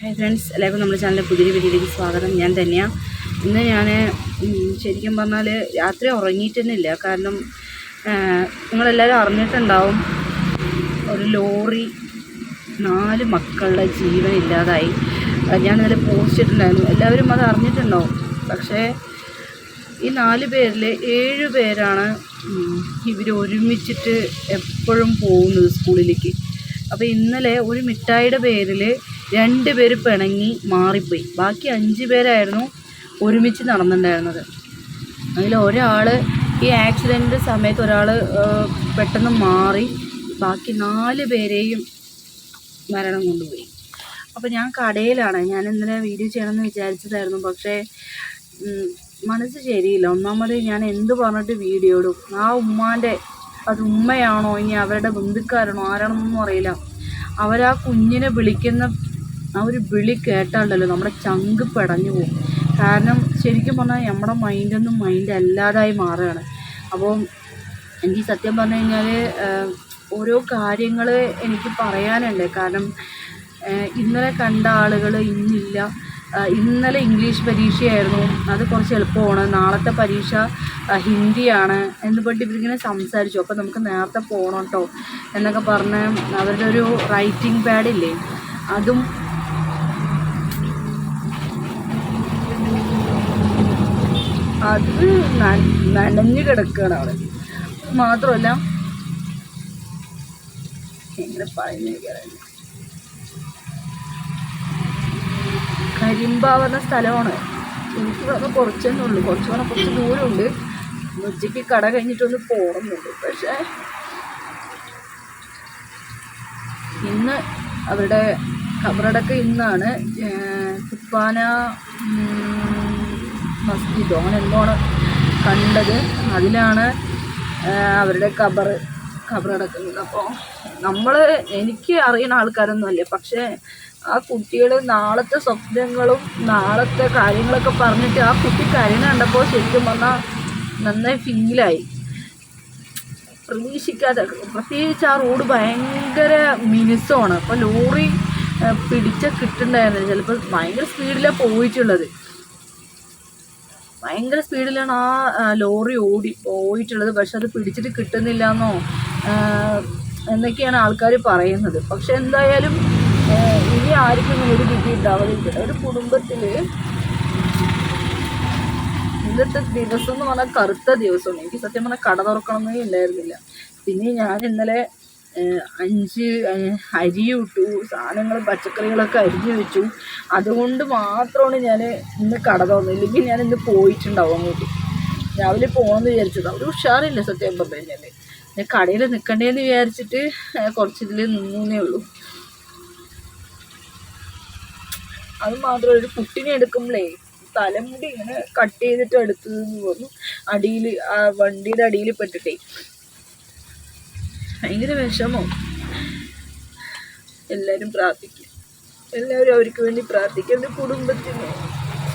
Hi friends എല്ലാവർക്കും നമ്മുടെ ചാനലിലെ പുതിയ വീഡിയോയിലേക്ക് സ്വാഗതം. ഞാൻ തന്നെയാണ് ഇന്ന് ഞാൻ ശരിക്കും പറഞ്ഞാൽ രാത്രി ഉറങ്ങിയിട്ടൊന്നുമില്ല. കാരണം നിങ്ങളെല്ലാവരും അറിഞ്ഞിട്ടുണ്ടാവും ഒരു ലോറി നാല് മക്കളുടെ ജീവൻ ഇല്ലാതായി. ഞാൻ ഇന്നലെ പോസ്റ്റ് ഇട്ടിട്ടുണ്ടായിരുന്നു. എല്ലാവരും അത് അറിഞ്ഞിട്ടുണ്ടാവും. പക്ഷേ ഈ നാല് പേരിൽ ഏഴ് പേരാണ് ഇവർ ഒരുമിച്ചിട്ട് എപ്പോഴും പോകുന്നത് സ്കൂളിലേക്ക്. അപ്പോൾ ഇന്നലെ ഒരു മിഠായിയുടെ പേരിൽ രണ്ട് പേര് പിണങ്ങി മാറിപ്പോയി. ബാക്കി അഞ്ച് പേരായിരുന്നു ഒരുമിച്ച് നടന്നിട്ടുണ്ടായിരുന്നത്. അതിൽ ഒരാൾ ഈ ആക്സിഡന്റ് സമയത്ത് ഒരാൾ പെട്ടെന്ന് മാറി. ബാക്കി നാല് പേരെയും മരണം കൊണ്ടുപോയി. അപ്പോൾ ഞാൻ കടയിലാണ്. ഞാൻ ഇന്നലെ വീഡിയോ ചെയ്യണമെന്ന് വിചാരിച്ചതായിരുന്നു. പക്ഷേ മനസ്സ് ശരിയില്ല. ഒന്നാമത് ഞാൻ എന്ത് പറഞ്ഞിട്ട് വീഡിയോ ഇടും? ആ ഉമ്മാന്റെ അത് ഉമ്മയാണോ? ഇനി അവരുടെ ബന്ധുക്കാരാണോ? ആരാണെന്നൊന്നും അറിയില്ല. അവരാ കുഞ്ഞിനെ വിളിക്കുന്ന ആ ഒരു വിളി കേട്ടാണ്ടല്ലോ നമ്മുടെ ചങ്ക് പെടഞ്ഞു പോകും. കാരണം ശരിക്കും പറഞ്ഞാൽ നമ്മുടെ മൈൻഡൊന്നും മൈൻഡ് അല്ലാതായി മാറുകയാണ്. അപ്പോൾ എനിക്ക് സത്യം പറഞ്ഞു കഴിഞ്ഞാൽ ഓരോ കാര്യങ്ങൾ എനിക്ക് പറയാനുണ്ട്. കാരണം ഇന്നലെ കണ്ട ആളുകൾ ഇന്നില്ല. ഇന്നലെ ഇംഗ്ലീഷ് പരീക്ഷയായിരുന്നു. അത് കുറച്ച് എളുപ്പമാണ്. നാളത്തെ പരീക്ഷ ഹിന്ദിയാണ് എന്ന് പറഞ്ഞിട്ട് ഇവരിങ്ങനെ സംസാരിച്ചു. അപ്പോൾ നമുക്ക് നേരത്തെ പോകണം കേട്ടോ എന്നൊക്കെ പറഞ്ഞ് അവരുടെ ഒരു റൈറ്റിംഗ് പാഡില്ലേ അതും അത് നനഞ്ഞു കിടക്കുകയാണ് അവിടെ. മാത്രമല്ല എങ്ങനെ പറയുന്ന എനിക്കറിയില്ല. സ്ഥലമാണ്. എനിക്ക് പറഞ്ഞ കുറച്ച് ഉള്ളു. കുറച്ച് പറഞ്ഞാൽ കുറച്ച് ദൂരമുണ്ട്. ഉച്ചയ്ക്ക് കട കഴിഞ്ഞിട്ടൊന്ന് പോകുന്നുണ്ട് പക്ഷേ ഇന്ന് അവരുടെ ഖബറടക്കം ഇന്നാണ് കുപ്പാന മസ്ജിദോ അങ്ങനെ എന്തോണ് കണ്ടത് അതിലാണ് അവരുടെ ഖബർ കിടക്കുന്നത്. അപ്പോൾ നമ്മൾ എനിക്ക് അറിയുന്ന ആൾക്കാരൊന്നും അല്ലേ പക്ഷേ ആ കുട്ടികൾ നാളത്തെ സ്വപ്നങ്ങളും നാളത്തെ കാര്യങ്ങളൊക്കെ പറഞ്ഞിട്ട് ആ കുട്ടി കരയണ കണ്ടപ്പോൾ ശരിക്കും പറഞ്ഞാൽ നന്നായി ഫീലായി. പ്രതീക്ഷിക്കാതെ പ്രത്യേകിച്ച് ആ റോഡ് ഭയങ്കര മിനുസമാണ്. അപ്പോൾ ലോറി പിടിച്ച കിട്ടുന്നുണ്ടായിരുന്നില്ല ചിലപ്പോൾ ഭയങ്കര സ്പീഡിലാണ് പോയിട്ടുള്ളത്. ഭയങ്കര സ്പീഡിലാണ് ആ ലോറി ഓടി പോയിട്ടുള്ളത്. പക്ഷെ അത് പിടിച്ചിട്ട് കിട്ടുന്നില്ല എന്നോ എന്നൊക്കെയാണ് ആൾക്കാർ പറയുന്നത്. പക്ഷെ എന്തായാലും ഇനി ആർക്കും വീട് കിട്ടിയിട്ടുണ്ടാവില്ല ഒരു കുടുംബത്തിൽ ഇന്നത്തെ ദിവസം എന്ന് പറഞ്ഞാൽ കറുത്ത ദിവസമാണ് എനിക്ക് സത്യം പറഞ്ഞാൽ കട തുറക്കണമെന്നേ ഉണ്ടായിരുന്നില്ല പിന്നെ ഞാൻ ഇന്നലെ അഞ്ച് അരി ഇട്ടു സാധനങ്ങളും പച്ചക്കറികളൊക്കെ അരിഞ്ഞു വെച്ചു. അതുകൊണ്ട് മാത്രമാണ് ഞാൻ ഇന്ന് കട തോന്നുന്നത് ഇല്ലെങ്കിൽ ഞാൻ ഇന്ന് പോയിട്ടുണ്ടാവും അങ്ങോട്ട്. രാവിലെ പോകണമെന്ന് വിചാരിച്ചത്. അവർ ഉഷാറില്ല സത്യം പറഞ്ഞാൽ ഞാൻ കടയിൽ നിൽക്കണ്ടേന്ന് വിചാരിച്ചിട്ട് കുറച്ചിതിൽ നിന്നേ ഉള്ളൂ. അത് മാത്രമല്ല ഒരു കുട്ടിനെ എടുക്കുമ്പോഴേ തലമുടി ഇങ്ങനെ കട്ട് ചെയ്തിട്ട് എടുത്തതെന്ന് പറഞ്ഞു. അടിയിൽ വണ്ടിയുടെ അടിയിൽ പെട്ടിട്ടേ. ഭയങ്കര വിഷമോ. എല്ലാവരും പ്രാർത്ഥിക്കും. എല്ലാവരും അവർക്ക് വേണ്ടി പ്രാർത്ഥിക്കും. എന്റെ കുടുംബത്തിന്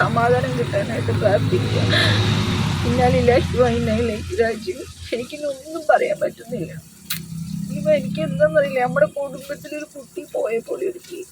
സമാധാനം കിട്ടാനായിട്ട് പ്രാർത്ഥിക്കുക ഇന്നാലില്ലാഹി വൈനായിലേക്ക് രാജ്യം. എനിക്കിന്നൊന്നും പറയാൻ പറ്റുന്നില്ല. ഇനിയിപ്പോൾ എനിക്ക് എന്താണെന്നറിയില്ല നമ്മുടെ കുടുംബത്തിലൊരു കുട്ടി പോയ പോലെ ഒരു ഫീൽ